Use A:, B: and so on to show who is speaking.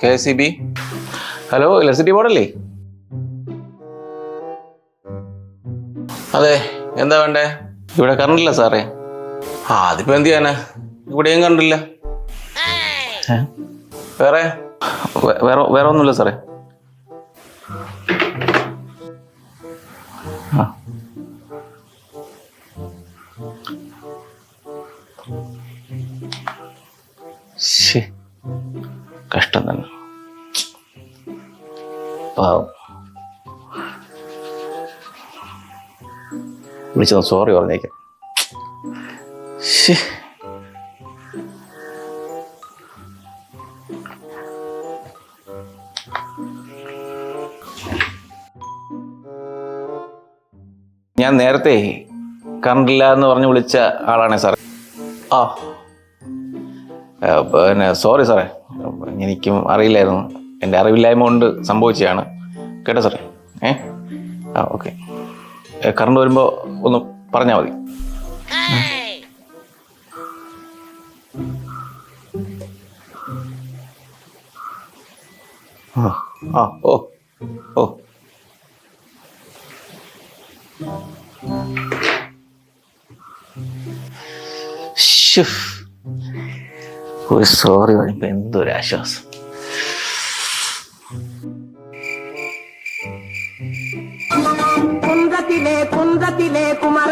A: K C B hello electricity ബോർഡല്ലേ അതെ എന്താ വേണ്ടേ? ഇവിടെ കറണ്ടില്ല സാറേ. ആ അതിപ്പോ എന്ത് ചെയ്യാനാ? ഇവിടെയും കണ്ടില്ല വേറെ? വേറെ വേറെ ഒന്നുമില്ല സാറേ. ശ്ശേ. കഷ്ടം തന്നെ. പാവം. വിളിച്ചത് സോറി പറഞ്ഞേക്കാം. ഞാൻ നേരത്തെ കറണ്ടില്ല എന്ന് പറഞ്ഞ് വിളിച്ച ആളാണ് സാർ ആ. പിന്നെ സോറി സാറേ. എനിക്കും അറിയില്ലായിരുന്നു. എന്റെ അറിവില്ലായ്മ കൊണ്ട് സംഭവിച്ചതാണ്. കേട്ടോ സാറേ. ഏ? ആ ഓക്കെ. കറണ്ട് വരുമ്പോൾ ഒന്ന് പറഞ്ഞാൽ മതി. ആ ഓ ഓ. ശ്ശോ. ഒരു സോറി പറയുമ്പോ എന്തൊരു ആശ്വാസം
B: കുന്തത്തിലെ കുന്തത്തിലെ കുടുങ്ങി